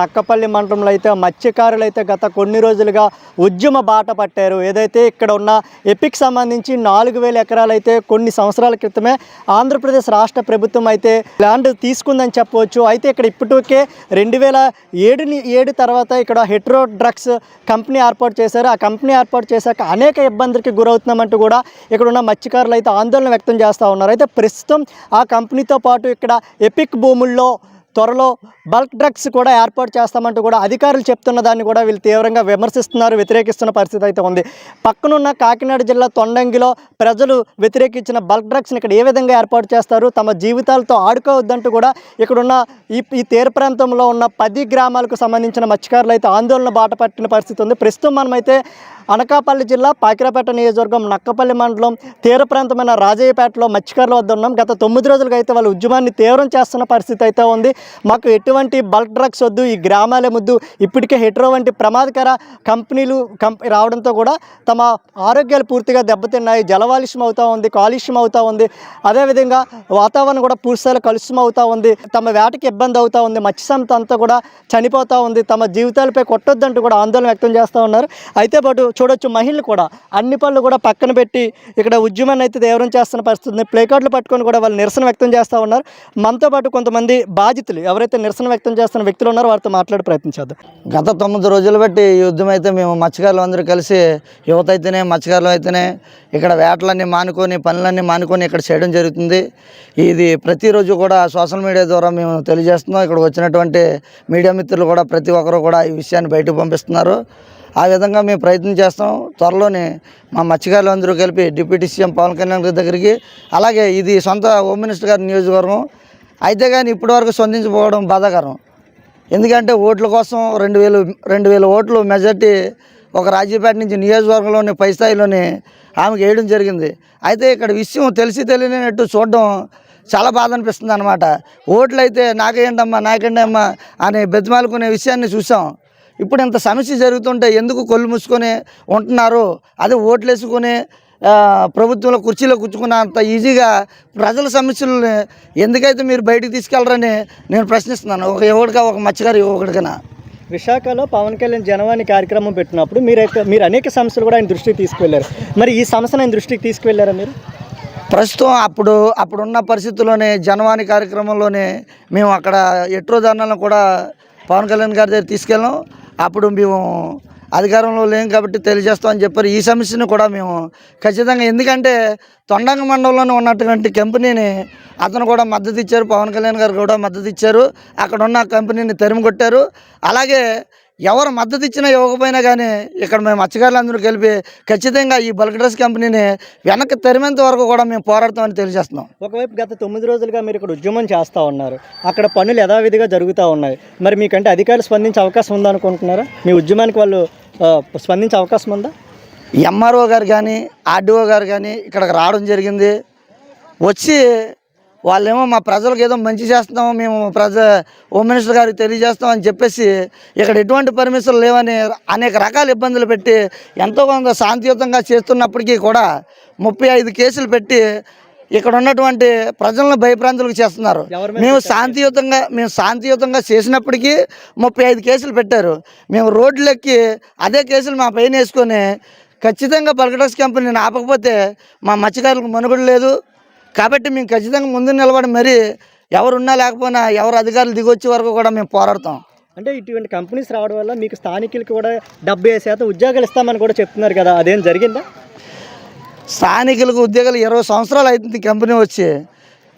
నక్కపల్లి మండలంలో అయితే మత్స్యకారులు అయితే గత కొన్ని రోజులుగా ఉద్యమ బాట పట్టారు. ఏదైతే ఇక్కడ ఉన్న ఎపిక్ సంబంధించి నాలుగు వేల ఎకరాలు అయితే కొన్ని సంవత్సరాల క్రితమే ఆంధ్రప్రదేశ్ రాష్ట్ర ప్రభుత్వం అయితే ల్యాండ్ తీసుకుందని చెప్పవచ్చు. అయితే ఇక్కడ ఇప్పటికే రెండు వేల ఏడుని ఏడు తర్వాత ఇక్కడ హెట్రో డ్రగ్స్ కంపెనీ ఏర్పాటు చేశారు. ఆ కంపెనీ ఏర్పాటు చేశాక అనేక ఇబ్బందులకి గురవుతున్నామంటూ కూడా ఇక్కడ ఉన్న మత్స్యకారులు అయితే ఆందోళన వ్యక్తం చేస్తూ ఉన్నారు. అయితే ప్రస్తుతం ఆ కంపెనీతో పాటు ఇక్కడ ఎపిక్ భూముల్లో త్వరలో బల్క్ డ్రగ్స్ కూడా ఏర్పాటు చేస్తామంటూ కూడా అధికారులు చెప్తున్న దాన్ని కూడా వీళ్ళు తీవ్రంగా విమర్శిస్తున్నారు వ్యతిరేకిస్తున్న పరిస్థితి అయితే ఉంది. పక్కనున్న కాకినాడ జిల్లా తొండంగిలో ప్రజలు వ్యతిరేకించిన బల్క్ డ్రగ్స్ని ఇక్కడ ఏ విధంగా ఏర్పాటు చేస్తారు? తమ జీవితాలతో ఆడుకోవద్దంటూ కూడా ఇక్కడున్న ఈ ఈ తీర ప్రాంతంలో ఉన్న పది గ్రామాలకు సంబంధించిన మత్స్యకారులు అయితే ఆందోళన బాట పట్టిన పరిస్థితి ఉంది. ప్రస్తుతం మనమైతే అనకాపల్లి జిల్లా పాకిరాపేట నియోజకవర్గం నక్కపల్లి మండలం తీర ప్రాంతమైన రాజయ్యపేటలో మత్స్యకారుల వద్ద ఉన్నాం. గత తొమ్మిది రోజులుగా అయితే వాళ్ళ ఉద్యమాన్ని తీవ్రం చేస్తున్న పరిస్థితి అయితే ఉంది. మాకు ఎటువంటి బల్క్ డ్రగ్స్ వద్దు ఈ గ్రామాలే ముద్దు. ఇప్పటికే హెట్రో వంటి ప్రమాదకర కంపెనీలు కంప్ రావడంతో కూడా తమ ఆరోగ్యాలు పూర్తిగా దెబ్బతిన్నాయి. జలవాలుష్యం అవుతూ ఉంది కాలుష్యం అవుతూ ఉంది. అదేవిధంగా వాతావరణం కూడా పూర్తిస్థాయిలో కలుష్యం అవుతూ ఉంది. తమ వేటకి ఇబ్బంది అవుతూ ఉంది. మత్స్యసంత అంతా కూడా చనిపోతూ ఉంది. తమ జీవితాలపై కొట్టొద్దంటూ కూడా ఆందోళన వ్యక్తం చేస్తూ ఉన్నారు. అయితే పాటు చూడొచ్చు మహిళలు కూడా. అన్ని పనులు కూడా పక్కన పెట్టి ఇక్కడ ఉద్యమాన్ని అయితే తీవ్రం చేస్తున్న పరిస్థితి ఉంది. ప్లే పట్టుకొని కూడా వాళ్ళు నిరసన వ్యక్తం చేస్తూ ఉన్నారు. మనతో పాటు కొంతమంది బాధితులు ఎవరైతే నిరసన వ్యక్తం చేస్తున్న వ్యక్తులు ఉన్నారో వారితో మాట్లాడి ప్రయత్నించేద్దాం గత తొమ్మిది రోజులు బట్టి ఈ ఉద్యమం అయితే మేము మత్స్యకారులు అందరూ కలిసి యువత అయితేనే మత్స్యకారులు అయితేనే ఇక్కడ వేటలన్నీ మానుకొని పనులన్నీ మానుకొని ఇక్కడ చేయడం జరుగుతుంది. ఇది ప్రతిరోజు కూడా సోషల్ మీడియా ద్వారా మేము తెలియజేస్తున్నాం. ఇక్కడ వచ్చినటువంటి మీడియా మిత్రులు కూడా ప్రతి ఒక్కరు కూడా ఈ విషయాన్ని బయటకు పంపిస్తున్నారు. ఆ విధంగా మేము ప్రయత్నం చేస్తాం. త్వరలోనే మా మత్స్యకారులు అందరూ కలిపి డిప్యూటీ సీఎం పవన్ కళ్యాణ్ గారి దగ్గరికి అలాగే ఇది సొంత హోమ్ మినిస్టర్ గారి నియోజకవర్గం. అయితే కానీ ఇప్పటివరకు స్పందించకపోవడం బాధాకరం. ఎందుకంటే ఓట్ల కోసం రెండు వేలు రెండు వేల ఓట్లు మెజార్టీ ఒక రాజీపేట నుంచి నియోజకవర్గంలోని పై స్థాయిలోని ఆమెకు వేయడం జరిగింది. అయితే ఇక్కడ విషయం తెలిసి తెలియనట్టు చూడడం చాలా బాధ అనిపిస్తుంది అనమాట ఓట్లు అయితే నాకేంటమ్మా నాకేంటమ్మా అని బెతిమాలుకునే విషయాన్ని చూసాం. ఇప్పుడు ఇంత సమస్య జరుగుతుంటే ఎందుకు కొళ్ళు మూసుకొని ఉంటున్నారు? అదే ఓట్లు వేసుకొని ఆ, ప్రభుత్వంలో కుర్చీలో కూర్చుకున్న అంత ఈజీగా ప్రజల సమస్యలని ఎందుకైతే మీరు బయటికి తీసుకెళ్ళరని నేను ప్రశ్నిస్తున్నాను. ఒక యువకుడిగా ఒక మత్స్యకారు యువకుడిగా విశాఖలో పవన్ కళ్యాణ్ జనవాణి కార్యక్రమం పెట్టినప్పుడు మీరు అయితే- మీరు అనేక సమస్యలు కూడా ఆయన దృష్టికి తీసుకువెళ్ళారు. మరి ఈ సమస్యను ఆయన దృష్టికి తీసుకువెళ్ళారా మీరు? ప్రస్తుతం అప్పుడు అప్పుడున్న పరిస్థితుల్లోనే జనవాణి కార్యక్రమంలోనే మేము అక్కడ ఎట్రో ధర్నాలను కూడా పవన్ కళ్యాణ్ గారి దగ్గర తీసుకెళ్ళాం. అప్పుడు మేము అధికారంలో లేం కాబట్టి తెలియజేస్తామని చెప్పారు. ఈ సమస్యను కూడా మేము ఖచ్చితంగా ఎందుకంటే తొండంగ మండలంలోనే ఉన్నటువంటి కంపెనీని అతను కూడా మద్దతు ఇచ్చారు. పవన్ కళ్యాణ్ గారు కూడా మద్దతు ఇచ్చారు. అక్కడ ఉన్న కంపెనీని తరిమి కొట్టారు అలాగే ఎవరు మద్దతు ఇచ్చినా ఇవ్వకపోయినా కానీ ఇక్కడ మేము మత్స్యకారులు అందరూ కలిపి ఖచ్చితంగా ఈ బల్క్ డ్రెస్ కంపెనీని వెనక్కి తరిమేంత వరకు కూడా మేము పోరాడతామని తెలియజేస్తున్నాం. ఒకవైపు గత తొమ్మిది రోజులుగా మీరు ఇక్కడ ఉద్యమం చేస్తూ ఉన్నారు. అక్కడ పనులు యథావిధిగా జరుగుతూ ఉన్నాయి. మరి మీకంటే అధికారులు స్పందించే అవకాశం ఉందా అనుకుంటున్నారా? మీ ఉద్యమానికి వాళ్ళు స్పందించే అవకాశం ఉందా? ఎంఆర్ఓ గారు కానీ ఆర్డీఓ గారు కానీ ఇక్కడికి రావడం జరిగింది. వచ్చి వాళ్ళేమో మా ప్రజలకు ఏదో మంచి చేస్తున్నాము మేము ప్రజ హోమ్ మినిస్టర్ గారికి తెలియజేస్తాం అని చెప్పేసి ఇక్కడ ఎటువంటి పర్మిషన్లు లేవని అనేక రకాల ఇబ్బందులు పెట్టి ఎంతో కొంత శాంతియుతంగా చేస్తున్నప్పటికీ కూడా ముప్పై ఐదు కేసులు పెట్టి ఇక్కడ ఉన్నటువంటి ప్రజలను భయభ్రాంతులకు చేస్తున్నారు. మేము శాంతియుతంగా మేము శాంతియుతంగా చేసినప్పటికీ ముప్పై ఐదు కేసులు పెట్టారు. మేము రోడ్లు ఎక్కి అదే కేసులు మా పైన వేసుకొని ఖచ్చితంగా బల్గడస్ కంపెనీని ఆపకపోతే మా మత్స్యకారులకు మనుగడ లేదు. కాబట్టి మేము ఖచ్చితంగా ముందు నిలబడి మరి ఎవరున్నా లేకపోయినా ఎవరు అధికారులు దిగొచ్చే వరకు కూడా మేము పోరాడతాం. అంటే ఇటువంటి కంపెనీస్ రావడం వల్ల మీకు స్థానికులకి కూడా డెబ్బై ఐదు శాతం ఉద్యోగాలు ఇస్తామని కూడా చెప్తున్నారు కదా అదేం జరిగిందా? స్థానికులకు ఉద్యోగాలు ఇరవై సంవత్సరాలు అవుతుంది కంపెనీ వచ్చి.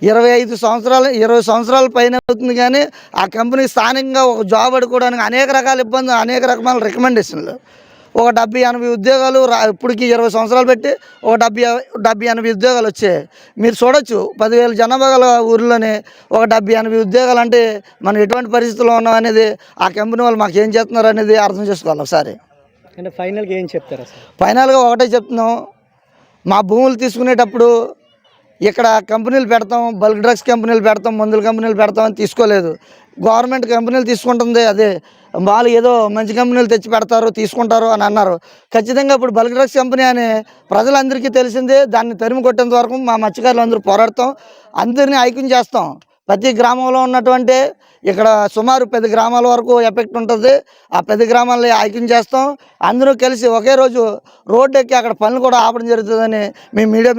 ఇరవై ఐదు సంవత్సరాలు ఇరవై సంవత్సరాల పైన అవుతుంది కానీ ఆ కంపెనీ స్థానికంగా ఒక జాబ్ అడుకోవడానికి అనేక రకాల ఇబ్బందులు అనేక రకమైన రికమెండేషన్లు. ఒక డెబ్బై ఎనభై ఉద్యోగాలు రా ఇప్పటికి ఇరవై సంవత్సరాలు పెట్టి ఒక డెబ్బై డెబ్బై ఎనభై ఉద్యోగాలు వచ్చాయి. మీరు చూడొచ్చు పదివేల జనాభా గల ఊర్లోనే ఒక డెబ్బై ఎనభై ఉద్యోగాలు అంటే మనం ఎటువంటి పరిస్థితుల్లో ఉన్నాం అనేది ఆ కంపెనీ వాళ్ళు మాకు ఏం చేస్తున్నారు అనేది అర్థం చేసుకోవాలి ఒకసారి. అంటే ఫైనల్గా ఏం చెప్తారు ఫైనల్గా ఒకటే చెప్తున్నాం మా భూములు తీసుకునేటప్పుడు ఇక్కడ కంపెనీలు పెడతాం బల్క్ డ్రగ్స్ కంపెనీలు పెడతాం మందుల కంపెనీలు పెడతాం అని తీసుకోలేదు. గవర్నమెంట్ కంపెనీలు తీసుకుంటుంది అదే వాళ్ళు ఏదో మంచి కంపెనీలు తెచ్చి పెడతారు తీసుకుంటారు అని అన్నారు. ఖచ్చితంగా ఇప్పుడు బల్క్ డ్రగ్స్ కంపెనీ అని ప్రజలందరికీ తెలిసిందే దాన్ని తరిమి కొట్టేంత వరకు మా మత్స్యకారులు అందరూ పోరాడతాం అందరినీ ఐక్యం చేస్తాం. ప్రతి గ్రామంలో ఉన్నటువంటి ఇక్కడ సుమారు పది గ్రామాల వరకు ఎఫెక్ట్ ఉంటుంది ఆ పది గ్రామాలని ఐక్యం చేస్తాం. అందరూ కలిసి ఒకే రోజు రోడ్డు ఎక్కి అక్కడ పనులు కూడా ఆపడం జరుగుతుందని మీ మీడియా